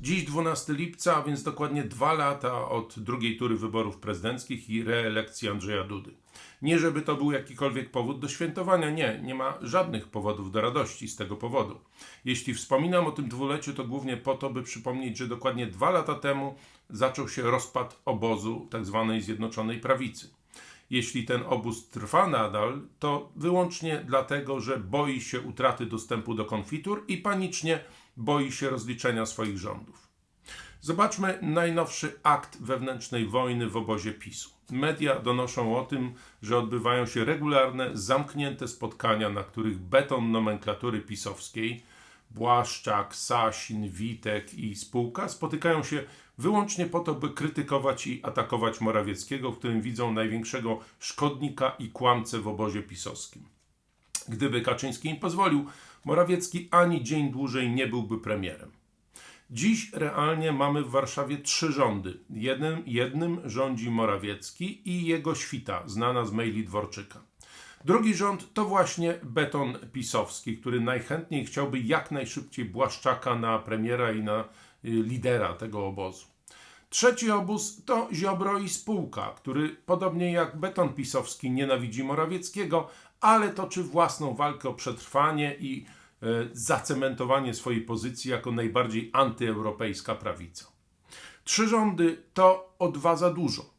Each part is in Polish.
Dziś 12 lipca, a więc dokładnie dwa lata od drugiej tury wyborów prezydenckich i reelekcji Andrzeja Dudy. Nie żeby to był jakikolwiek powód do świętowania, nie, nie ma żadnych powodów do radości z tego powodu. Jeśli wspominam o tym dwuleciu, to głównie po to, by przypomnieć, że dokładnie dwa lata temu zaczął się rozpad obozu tzw. Zjednoczonej Prawicy. Jeśli ten obóz trwa nadal, to wyłącznie dlatego, że boi się utraty dostępu do konfitur i panicznie boi się rozliczenia swoich rządów. Zobaczmy najnowszy akt wewnętrznej wojny w obozie PiSu. Media donoszą o tym, że odbywają się regularne, zamknięte spotkania, na których beton nomenklatury pisowskiej, Błaszczak, Sasin, Witek i spółka spotykają się wyłącznie po to, by krytykować i atakować Morawieckiego, w którym widzą największego szkodnika i kłamcę w obozie pisowskim. Gdyby Kaczyński im pozwolił, Morawiecki ani dzień dłużej nie byłby premierem. Dziś realnie mamy w Warszawie trzy rządy. Jednym, jednym rządzi Morawiecki i jego świta, znana z maili Dworczyka. Drugi rząd to właśnie beton pisowski, który najchętniej chciałby jak najszybciej Błaszczaka na premiera i na y, lidera tego obozu. Trzeci obóz to Ziobro i spółka, który podobnie jak beton pisowski nienawidzi Morawieckiego, ale toczy własną walkę o przetrwanie i e, zacementowanie swojej pozycji jako najbardziej antyeuropejska prawica. Trzy rządy to o dwa za dużo.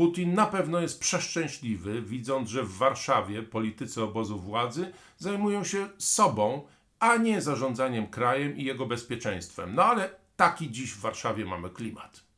Putin na pewno jest przeszczęśliwy, widząc, że w Warszawie politycy obozu władzy zajmują się sobą, a nie zarządzaniem krajem i jego bezpieczeństwem. No ale taki dziś w Warszawie mamy klimat.